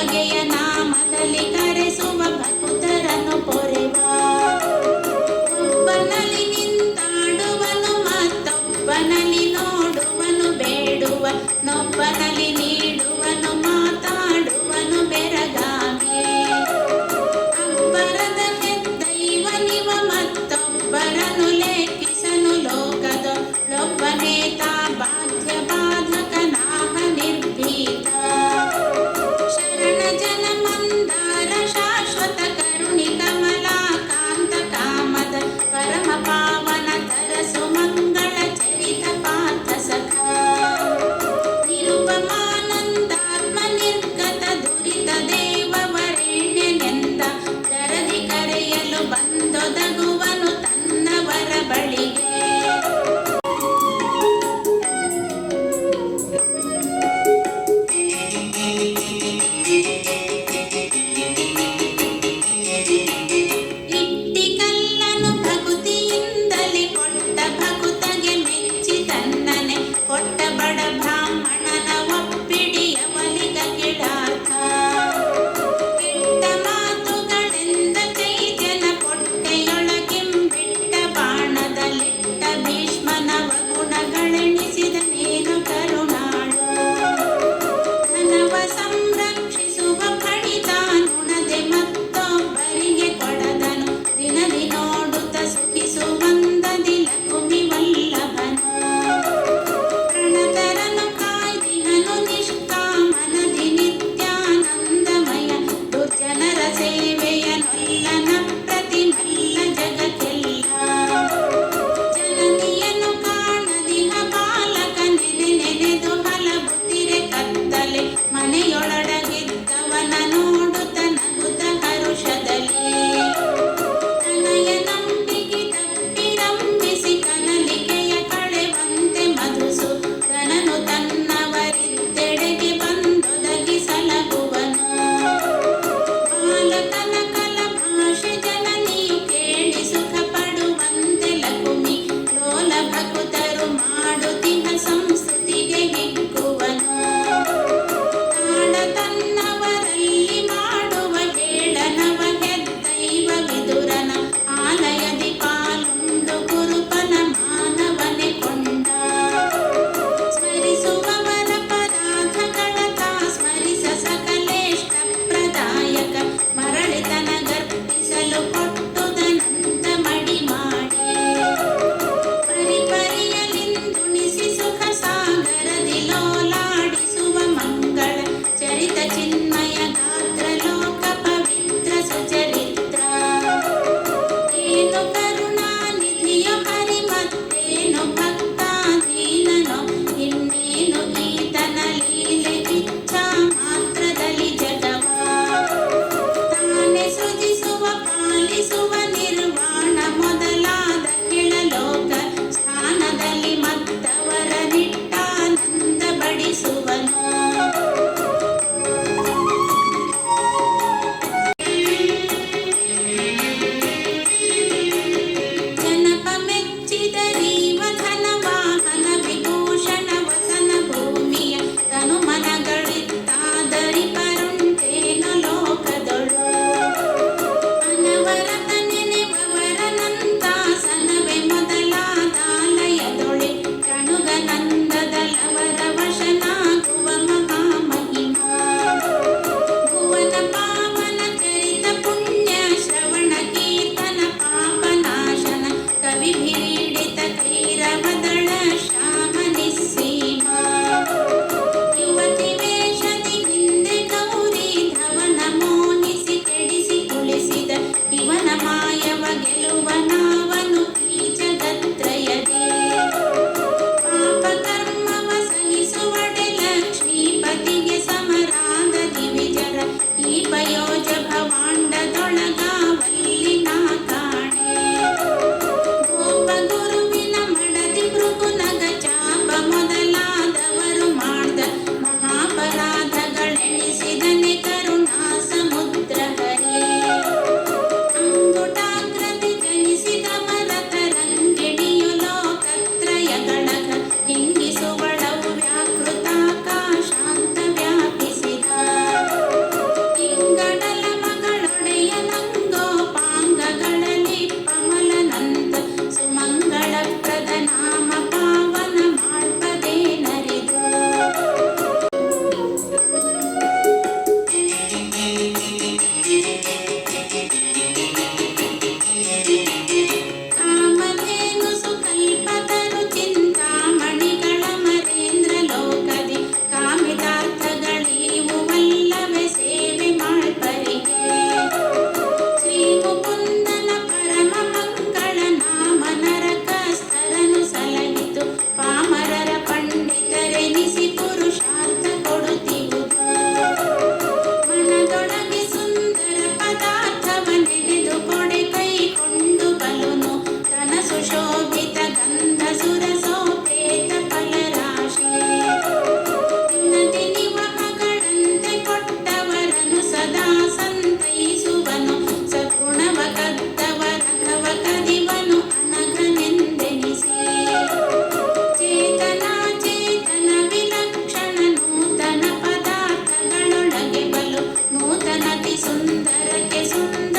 ಬಗೆಯ ನಾಮದಲ್ಲಿ ಕರೆಸುವ ಭಕ್ತರನ್ನು ಪೊರೆವ ಒಬ್ಬನಲ್ಲಿ ನಿಂತಾಡುವನು ಮತ್ತೊಬ್ಬನಲ್ಲಿ ನೋಡುವನು ಬೇಡುವ. ನೊಬ್ಬನಲ್ಲಿ சுந்தரக்கே சுந்தர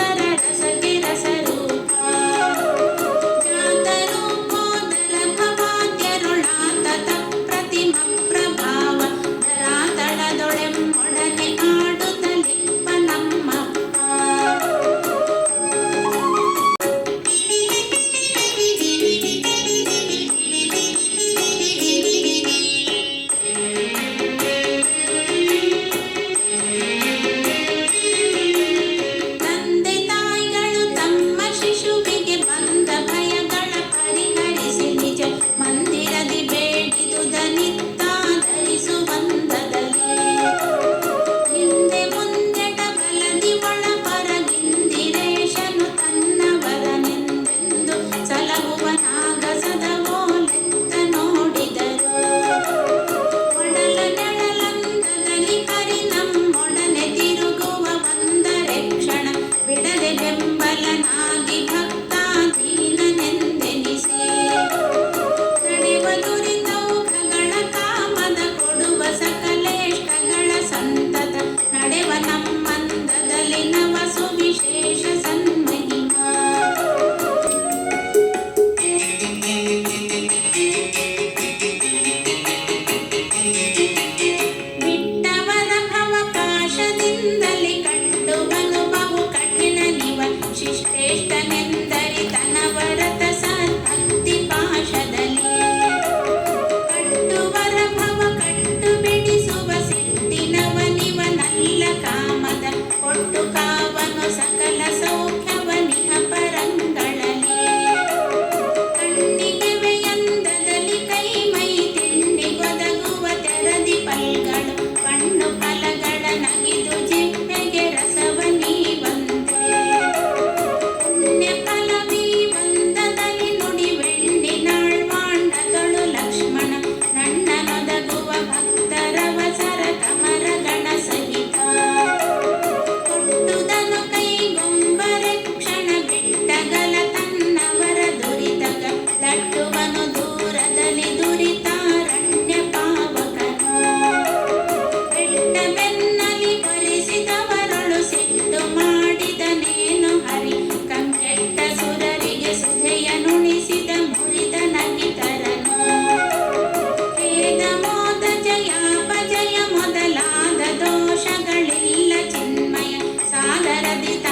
perdidas.